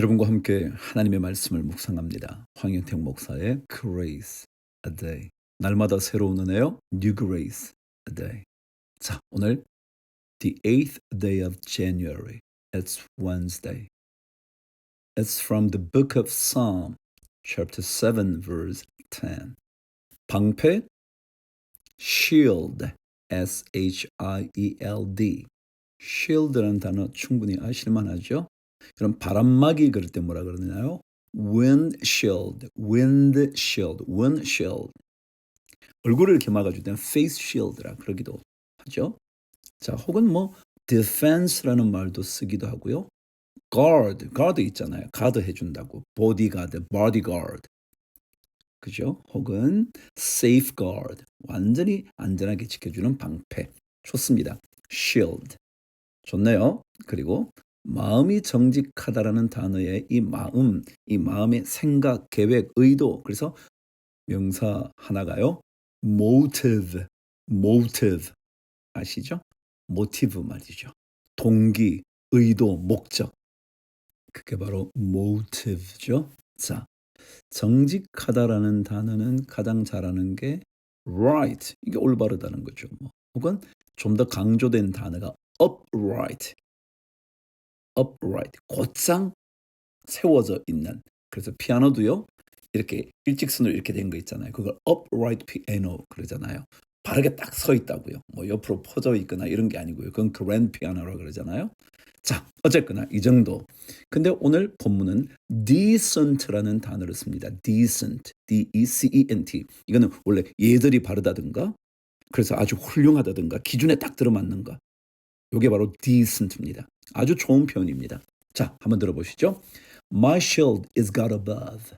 여러분과 함께 하나님의 말씀을 묵상합니다. 황영택 목사의 Grace a Day. 날마다 새로운 은혜요. New Grace a Day. 자, 오늘 The eighth day of January. It's Wednesday. It's from the book of Psalm, chapter 7, verse 10. 방패, shield, S-H-I-E-L-D. shield라는 단어 충분히 아실만 하죠? 그럼 바람막이 그럴 때 뭐라 그러나요? windshield, windshield, windshield. 얼굴을 이렇게 막아줄 때는 face shield라 그러기도 하죠. 자, 혹은 뭐 defense라는 말도 쓰기도 하고요. guard, guard 있잖아요. 가드 해준다고. bodyguard, bodyguard. 그죠? 혹은 safeguard, 완전히 안전하게 지켜주는 방패. 좋습니다. shield. 좋네요. 그리고 마음이 정직하다라는 단어의 이 마음, 이 마음의 생각, 계획, 의도. 그래서 명사 하나가요. motive, motive. 아시죠? motive 말이죠. 동기, 의도, 목적. 그게 바로 motive죠. 자, 정직하다라는 단어는 가장 잘하는 게 right. 이게 올바르다는 거죠. 뭐. 혹은 좀 더 강조된 단어가 upright. Upright, 곧장 세워져 있는. 그래서 피아노도요. 이렇게 일직선으로 이렇게 된 거 있잖아요. 그걸 upright piano 그러잖아요. 바르게 딱 서 있다고요. 뭐 옆으로 퍼져 있거나 이런 게 아니고요. 그건 grand piano라고 그러잖아요. 자, 어쨌거나 이 정도. 근데 오늘 본문은 decent라는 단어를 씁니다. decent, D-E-C-E-N-T. 이거는 원래 예절이 바르다든가, 그래서 아주 훌륭하다든가, 기준에 딱 들어맞는가. 이게 바로 decent입니다. 아주 좋은 표현입니다. 자, 한번 들어보시죠. My shield is God above.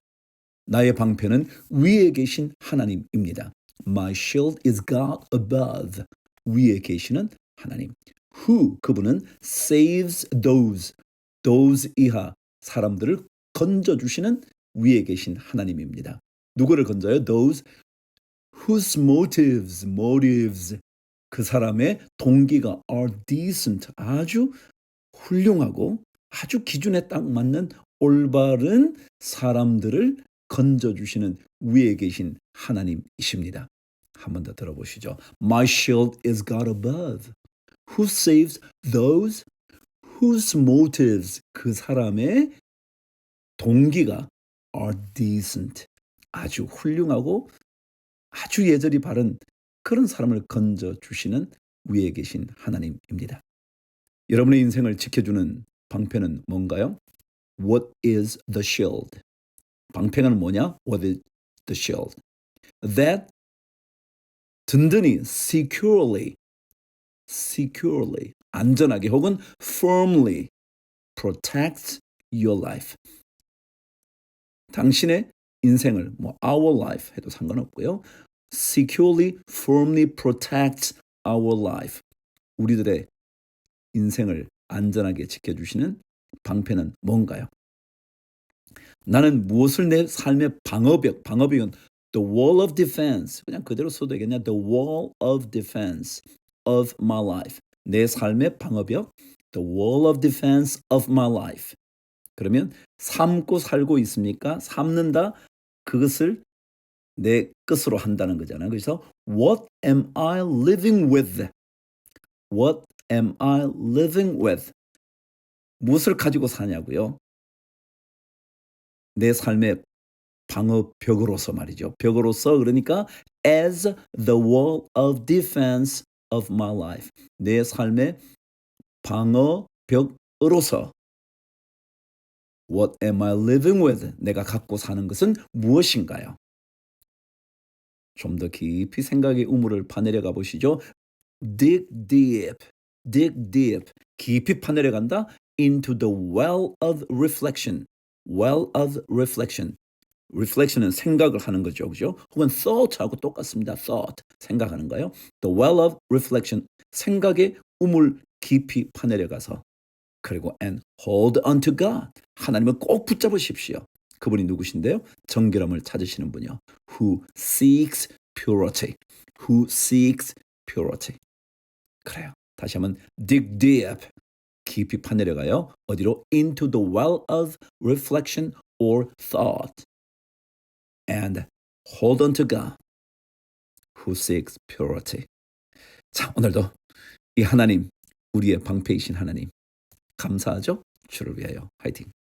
나의 방패는 위에 계신 하나님입니다. My shield is God above. 위에 계시는 하나님. Who 그분은 saves those those 이하 사람들을 건져 주시는 위에 계신 하나님입니다. 누구를 건져요? Those whose motives motives 그 사람의 동기가 are decent 아주 훌륭하고 아주 기준에 딱 맞는 올바른 사람들을 건져주시는 위에 계신 하나님이십니다. 한 번 더 들어보시죠. My shield is God above, who saves those whose motives 그 사람의 동기가 are decent 아주 훌륭하고 아주 예절이 바른 그런 사람을 건져 주시는 위에 계신 하나님입니다. 여러분의 인생을 지켜주는 방패는 뭔가요? What is the shield? 방패는 뭐냐? What is the shield? That 든든히, securely, securely, 안전하게 혹은 firmly protects your life. 당신의 인생을 뭐 our life 해도 상관없고요. securely, firmly protects our life. 우리들의 인생을 안전하게 지켜주시는 방패는 뭔가요? 나는 무엇을 내 삶의 방어벽, 방어벽은 the wall of defense, 그냥 그대로 써도 되겠냐? the wall of defense of my life. 내 삶의 방어벽, the wall of defense of my life. 그러면 삶고 살고 있습니까? 삶는다. 그것을 내 끝으로 한다는 거잖아요. 그래서 what am I living with? What am I living with? 무엇을 가지고 사냐고요? 내 삶의 방어 벽으로서 말이죠. 벽으로서 그러니까 as the wall of defense of my life. 내 삶의 방어 벽으로서 What am I living with? 내가 갖고 사는 것은 무엇인가요? 좀 더 깊이 생각의 우물을 파내려 가 보시죠. Dig deep. Dig deep, 깊이 파내려 간다 into the well of reflection, well of reflection. reflection은 생각을 하는 거죠, 그죠? 혹은 thought하고 똑같습니다. thought, 생각하는 거요. The well of reflection, 생각의 우물 깊이 파내려 가서 그리고 and hold unto God, 하나님을 꼭 붙잡으십시오. 그분이 누구신데요? 정결함을 찾으시는 분이요. Who seeks purity, who seeks purity. 그래요. 다시 한번 dig deep, 깊이 파내려가요. 어디로? Into the well of reflection or thought. And hold on to God who seeks purity. 자, 오늘도 이 하나님, 우리의 방패이신 하나님, 감사하죠? 주를 위하여. 화이팅!